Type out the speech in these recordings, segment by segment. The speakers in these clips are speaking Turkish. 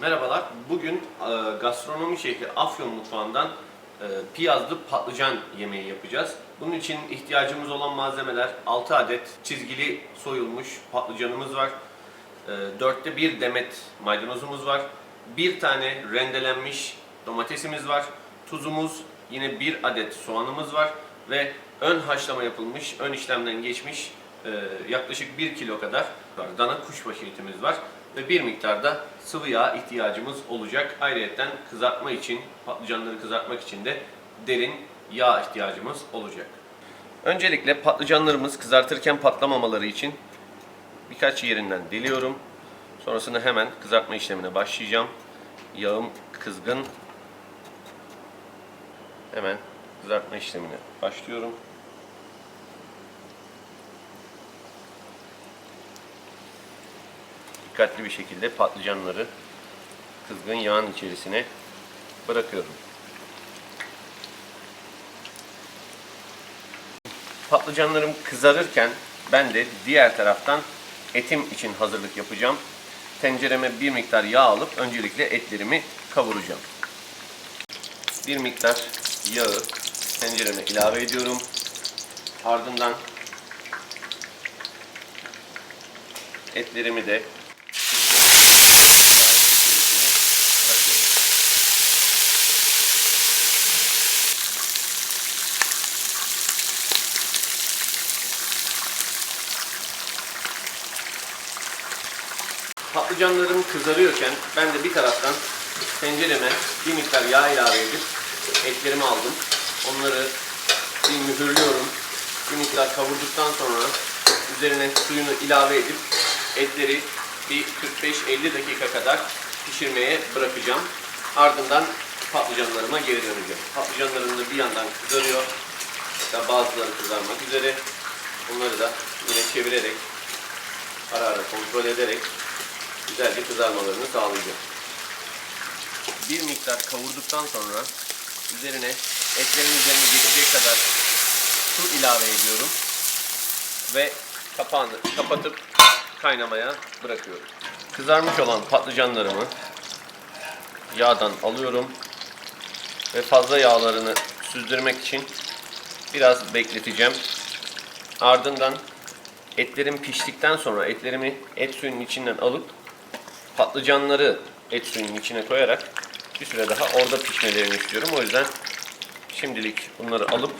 Merhabalar. Bugün e, gastronomi şehri Afyon mutfağından e, piyazlı patlıcan yemeği yapacağız. Bunun için ihtiyacımız olan malzemeler 6 adet çizgili soyulmuş patlıcanımız var. E, dörtte bir demet maydanozumuz var. Bir tane rendelenmiş domatesimiz var. Tuzumuz, yine bir adet soğanımız var ve ön haşlama yapılmış, ön işlemden geçmiş e, yaklaşık 1 kilo kadar dana kuşbaşı etimiz var ve bir miktarda sıvı yağ ihtiyacımız olacak. Ayrıca kızartma için, patlıcanları kızartmak için de derin yağ ihtiyacımız olacak. Öncelikle patlıcanlarımız kızartırken patlamamaları için birkaç yerinden deliyorum. Sonrasında hemen kızartma işlemine başlayacağım. Yağım kızgın. Hemen kızartma işlemine başlıyorum. Dikkatli bir şekilde patlıcanları kızgın yağın içerisine bırakıyorum. Patlıcanlarım kızarırken ben de diğer taraftan etim için hazırlık yapacağım. Tencereme bir miktar yağ alıp öncelikle etlerimi kavuracağım. Bir miktar yağı tencereme ilave ediyorum. Ardından etlerimi de kızgın yağın içerisine bırakıyorum. Patlıcanlarım kızarıyorken ben de bir taraftan tencereme bir miktar yağ ilave edip etlerimi aldım. Onları bir mühürlüyorum. Bir miktar kavurduktan sonra üzerine suyunu ilave edip etleri bir 45-50 dakika kadar pişirmeye bırakacağım. Ardından patlıcanlarıma geri döneceğim. Patlıcanlarım da bir yandan kızarıyor. Hatta bazıları kızarmak üzere. Bunları da yine çevirerek ara ara kontrol ederek güzelce kızarmalarını sağlayacağım. Bir miktar kavurduktan sonra üzerine etlerin üzerine geçecek kadar su ilave ediyorum ve kapağını kapatıp kaynamaya bırakıyorum. Kızarmış olan patlıcanlarımı yağdan alıyorum ve fazla yağlarını süzdürmek için biraz bekleteceğim. Ardından etlerim piştikten sonra etlerimi et suyunun içinden alıp patlıcanları et suyunun içine koyarak bir süre daha orada pişmelerini istiyorum. O yüzden şimdilik bunları alıp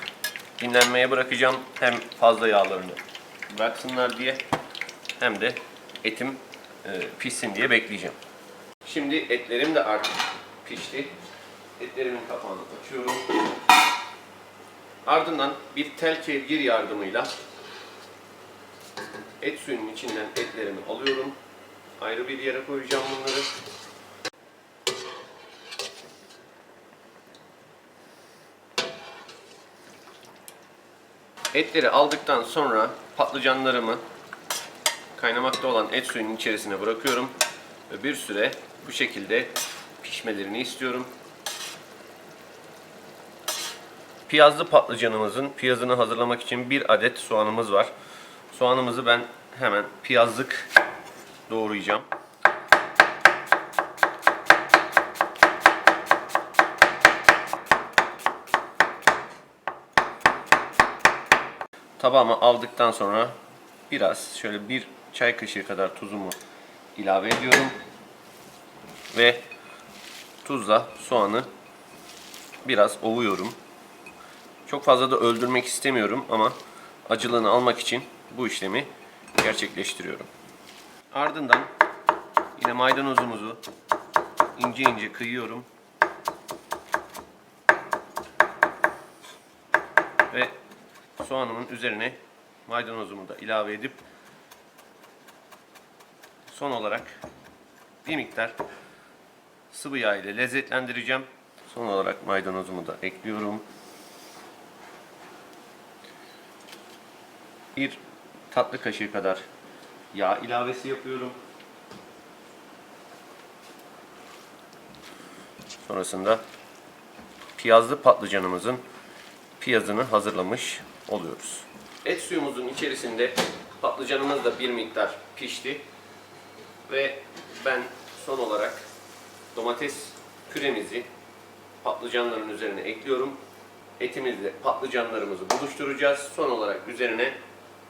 dinlenmeye bırakacağım. Hem fazla yağlarını bıraksınlar diye hem de etim e, pişsin diye bekleyeceğim. Şimdi etlerim de artık pişti. Etlerimin kapağını açıyorum. Ardından bir tel kevgir yardımıyla et suyunun içinden etlerimi alıyorum. Ayrı bir yere koyacağım bunları. Etleri aldıktan sonra patlıcanlarımı kaynamakta olan et suyunun içerisine bırakıyorum ve bir süre bu şekilde pişmelerini istiyorum. Piyazlı patlıcanımızın piyazını hazırlamak için bir adet soğanımız var. Soğanımızı ben hemen piyazlık doğrayacağım. Tabağıma aldıktan sonra biraz şöyle bir çay kaşığı kadar tuzumu ilave ediyorum. Ve tuzla soğanı biraz ovuyorum. Çok fazla da öldürmek istemiyorum ama acılığını almak için bu işlemi gerçekleştiriyorum. Ardından yine maydanozumuzu ince ince kıyıyorum. Ve soğanımın üzerine maydanozumu da ilave edip son olarak bir miktar sıvı yağ ile lezzetlendireceğim. Son olarak maydanozumu da ekliyorum. Bir tatlı kaşığı kadar yağ ilavesi yapıyorum. Sonrasında piyazlı patlıcanımızın piyazını hazırlamış oluyoruz. Et suyumuzun içerisinde patlıcanımız da bir miktar pişti. Ve ben son olarak domates püremizi patlıcanların üzerine ekliyorum. Etimizle patlıcanlarımızı buluşturacağız. Son olarak üzerine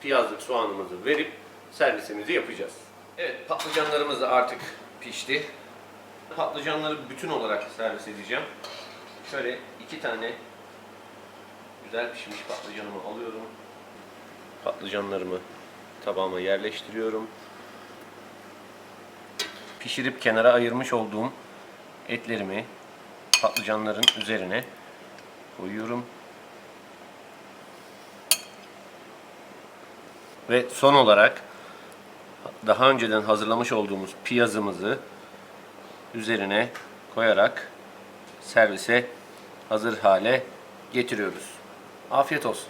piyazlık soğanımızı verip servisimizi yapacağız. Evet patlıcanlarımız da artık pişti. Patlıcanları bütün olarak servis edeceğim. Şöyle iki tane güzel pişmiş patlıcanımı alıyorum. Patlıcanlarımı tabağıma yerleştiriyorum. Pişirip kenara ayırmış olduğum etlerimi patlıcanların üzerine koyuyorum. Ve son olarak daha önceden hazırlamış olduğumuz piyazımızı üzerine koyarak servise hazır hale getiriyoruz. Afiyet olsun.